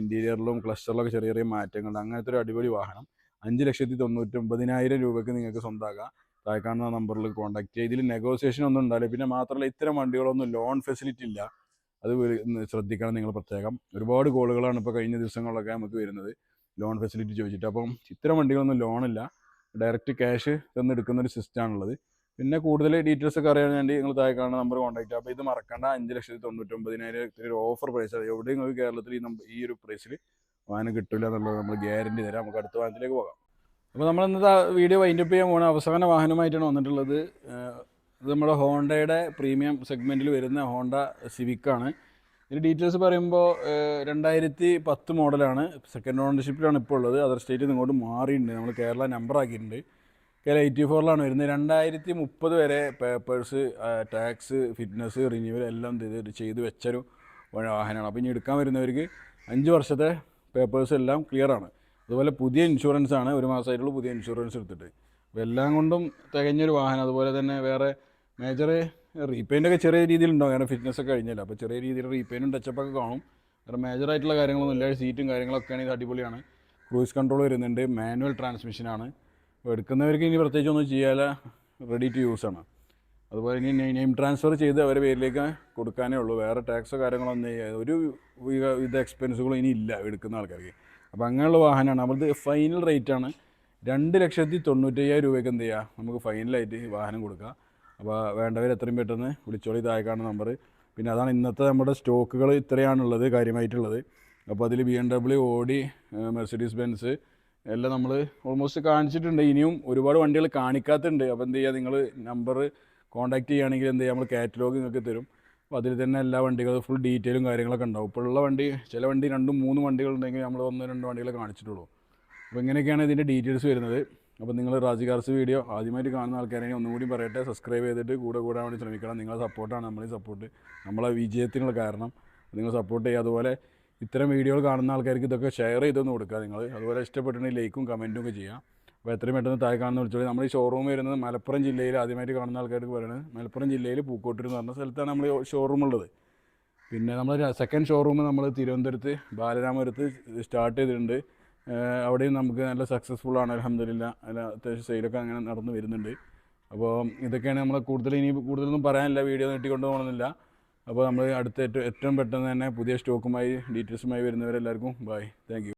ഇന്റീരിയറിലും ക്ലസ്റ്ററിലൊക്കെ ചെറിയ ചെറിയ മാറ്റങ്ങൾ. അങ്ങനത്തെ ഒരു അടിപൊളി വാഹനം. അഞ്ച് ലക്ഷത്തി തൊണ്ണൂറ്റൊമ്പതിനായിരം രൂപയ്ക്ക് നിങ്ങൾക്ക് സ്വന്തമാക്കാം. താഴെ കാണുന്ന നമ്പറിൽ കോൺടാക്ട് ചെയ്ത് ഇതിൽ നെഗോസിയേഷൻ ഒന്നും ഉണ്ടാവില്ല. പിന്നെ മാത്രമല്ല ഇത്തരം വണ്ടികളൊന്നും ലോൺ ഫെസിലിറ്റി ഇല്ല. അത് ശ്രദ്ധിക്കണം നിങ്ങൾ പ്രത്യേകം. ഒരുപാട് കോളുകളാണ് ഇപ്പോൾ കഴിഞ്ഞ ദിവസങ്ങളിലൊക്കെ നമുക്ക് വരുന്നത്. ലോൺ ഫെസിലിറ്റി ചോദിച്ചിട്ട്. അപ്പം ഇത്തരം വണ്ടികളൊന്നും ലോണില്ല ഡയറക്റ്റ് ക്യാഷ് തന്നെടുക്കുന്ന ഒരു സിസ്റ്റമാണുള്ളത് പിന്നെ കൂടുതൽ ഡീറ്റെയിൽസ് ഒക്കെ അറിയാൻ വേണ്ടി നിങ്ങൾ താഴെ കാണുന്ന നമ്പർ കോൺടാക്ട് ചെയ്യുക അപ്പോൾ ഇത് മറക്കണ്ട. അഞ്ച് ലക്ഷത്തി തൊണ്ണൂറ്റൊമ്പതിനായിരം ഒരു ഓഫർ പ്രൈസ് ആണ്. എവിടെയും നിങ്ങൾക്ക് കേരളത്തിൽ ഈ നമ്പർ ഈ ഒരു പ്രൈസിൽ വാഹനം കിട്ടില്ല എന്നുള്ളത് നമ്മൾ ഗ്യാരണ്ടി തരാം. നമുക്ക് അടുത്ത വാഹനത്തിലേക്ക് പോകാം. അപ്പോൾ നമ്മൾ ഇന്നത്തെ വീഡിയോ വൈൻഡപ്പ് ചെയ്യാൻ പോകുന്ന അവസാന വാഹനമായിട്ടാണ് വന്നിട്ടുള്ളത്. ഇത് നമ്മുടെ ഹോണ്ടയുടെ പ്രീമിയം സെഗ്മെന്റിൽ വരുന്ന ഹോണ്ട സിവിക്കാണ് ഇതിന് ഡീറ്റെയിൽസ് പറയുമ്പോൾ രണ്ടായിരത്തി പത്ത് മോഡലാണ് സെക്കൻഡ് ഓണർഷിപ്പിലാണ് ഇപ്പോൾ ഉള്ളത്. അതർ സ്റ്റേറ്റിൽ നിന്ന് ഇങ്ങോട്ട് മാറിയിട്ടുണ്ട്. നമ്മൾ കേരള നമ്പർ ആക്കിയിട്ടുണ്ട്. കേരള എയ്റ്റി ഫോറിലാണ് വരുന്നത്. രണ്ടായിരത്തി മുപ്പത് വരെ പേപ്പേഴ്സ് ടാക്സ് ഫിറ്റ്നസ് റിന്യൂവൽ എല്ലാം ഇത് ചെയ്ത് വെച്ചൊരു വാഹനമാണ്. അപ്പോൾ ഇനി എടുക്കാൻ വരുന്നവർക്ക് അഞ്ച് വർഷത്തെ പേപ്പേഴ്സ് എല്ലാം ക്ലിയറാണ് അതുപോലെ പുതിയ ഇൻഷുറൻസ് ആണ് ഒരു മാസമായിട്ടുള്ള പുതിയ ഇൻഷുറൻസ് എടുത്തിട്ട്. അപ്പോൾ എല്ലാം കൊണ്ടും തികഞ്ഞൊരു വാഹനം. അതുപോലെ തന്നെ വേറെ മേജർ റീപെയിന്റ് ഒക്കെ ചെറിയ രീതിയിലുണ്ടാവും. കാരണം ഫിറ്റ്നസ് ഒക്കെ കഴിഞ്ഞില്ല. അപ്പോൾ ചെറിയ രീതിയിൽ റീപെയിന്റും ടച്ചപ്പൊക്കെ കാണും. വേറെ മേജറായിട്ടുള്ള കാര്യങ്ങളൊന്നും ഇല്ല സീറ്റും കാര്യങ്ങളൊക്കെ ആണെങ്കിൽ അടിപൊളിയാണ്. ക്രൂസ് കൺട്രോൾ വരുന്നുണ്ട്. മാനുവൽ ട്രാൻസ്മിഷനാണ് എടുക്കുന്നവർക്ക് ഇനി പ്രത്യേകിച്ച് ഒന്നും ചെയ്യാതെ റെഡി ടു യൂസ് ആണ്. അതുപോലെ ഇനി നെയിം ട്രാൻസ്ഫർ ചെയ്ത് അവരുടെ പേരിലേക്ക് കൊടുക്കാനേ ഉള്ളൂ. വേറെ ടാക്സോ കാര്യങ്ങളൊന്നും ഒരു വിധ എക്സ്പെൻസുകളും ഇനി ഇല്ല എടുക്കുന്ന ആൾക്കാർക്ക്. അപ്പോൾ അങ്ങനെയുള്ള വാഹനമാണ് നമ്മളത് ഫൈനൽ റേറ്റാണ് രണ്ട് ലക്ഷത്തി തൊണ്ണൂറ്റയ്യായിരം രൂപയ്ക്ക് എന്ത് ചെയ്യുക നമുക്ക് ഫൈനലായിട്ട് വാഹനം കൊടുക്കുക അപ്പോൾ വേണ്ടവർ എത്രയും പെട്ടെന്ന് വിളിച്ചോളി. താഴേക്കാണ് നമ്പർ പിന്നെ അതാണ് ഇന്നത്തെ നമ്മുടെ സ്റ്റോക്കുകൾ ഇത്രയാണുള്ളത് കാര്യമായിട്ടുള്ളത്. അപ്പോൾ അതിൽ B M W Audi Mercedes Benz എല്ലാം നമ്മൾ ഓൾമോസ്റ്റ് കാണിച്ചിട്ടുണ്ട്. ഇനിയും ഒരുപാട് വണ്ടികൾ കാണിക്കാത്തുണ്ട്. അപ്പോൾ എന്ത് ചെയ്യുക നിങ്ങൾ നമ്പർ കോൺടാക്ട് ചെയ്യുകയാണെങ്കിൽ എന്ത് ചെയ്യുക നമ്മൾ കാറ്റലോഗ് നിങ്ങൾക്ക് തരും. അപ്പോൾ അതിൽ തന്നെ എല്ലാ വണ്ടികളും ഫുൾ ഡീറ്റെയിലും കാര്യങ്ങളൊക്കെ ഉണ്ടാവും. ഇപ്പോൾ ഉള്ള വണ്ടി ചില വണ്ടി രണ്ടും മൂന്ന് വണ്ടികൾ ഉണ്ടെങ്കിൽ നമ്മൾ ഒന്ന് രണ്ട് വണ്ടികൾ കാണിച്ചിട്ടുള്ളൂ. അപ്പോൾ ഇങ്ങനെയൊക്കെയാണ് ഇതിന്റെ ഡീറ്റെയിൽസ് വരുന്നത്. അപ്പോൾ നിങ്ങൾ റാജി കാർസ് വീഡിയോ ആദ്യമായിട്ട് കാണുന്ന ആൾക്കാരെ ഒന്നും കൂടി പറയട്ടെ. സബ്സ്ക്രൈബ് ചെയ്തിട്ട് കൂടെ കൂടാൻ വേണ്ടി ശ്രമിക്കണം. നിങ്ങളുടെ സപ്പോർട്ടാണ് നമ്മളീ സപ്പോർട്ട് നമ്മളെ വിജയത്തിനുള്ള കാരണം. നിങ്ങൾ സപ്പോർട്ട് ചെയ്യുക. അതുപോലെ ഇത്തരം വീഡിയോകൾ കാണുന്ന ആൾക്കാർക്ക് ഇതൊക്കെ ഷെയർ ചെയ്തൊന്ന് കൊടുക്കുക നിങ്ങൾ അതുപോലെ ഇഷ്ടപ്പെട്ടിട്ടുണ്ടെങ്കിൽ ലൈക്കും കമന്റും ഒക്കെ ചെയ്യുക. അപ്പോൾ എത്രയും പെട്ടെന്ന് താഴെ കാണുന്ന വിളിച്ചോളി. നമ്മൾ ഈ ഷോറൂം വരുന്നത് മലപ്പുറം ജില്ലയിൽ ആദ്യമായിട്ട് കാണുന്ന ആൾക്കാർക്ക് പറയുന്നത് മലപ്പുറം ജില്ലയിൽ പൂക്കോട്ടൂർ എന്ന് പറഞ്ഞ സ്ഥലത്താണ് നമ്മൾ ഷോറൂം ഉള്ളത്. പിന്നെ നമ്മൾ സെക്കൻഡ് ഷോറൂം നമ്മൾ തിരുവനന്തപുരത്ത് ബാലരാമപുരത്ത് സ്റ്റാർട്ട് ചെയ്തിട്ടുണ്ട്. അവിടെയും നമുക്ക് നല്ല സക്സസ്ഫുൾ ആണ് അലഹമില്ല അല്ല അത്യാവശ്യം സെയിലൊക്കെ അങ്ങനെ നടന്നു വരുന്നുണ്ട്. അപ്പോൾ ഇതൊക്കെയാണ് നമ്മൾ കൂടുതൽ ഇനി കൂടുതലൊന്നും പറയാനില്ല. വീഡിയോ നീട്ടിക്കൊണ്ട് പോകണമെന്നില്ല. അപ്പോൾ നമ്മൾ അടുത്ത ഏറ്റവും പെട്ടെന്ന് തന്നെ പുതിയ സ്റ്റോക്കുമായി ഡീറ്റെയിൽസുമായി വരുന്നവരെല്ലാവർക്കും ബൈ താങ്ക്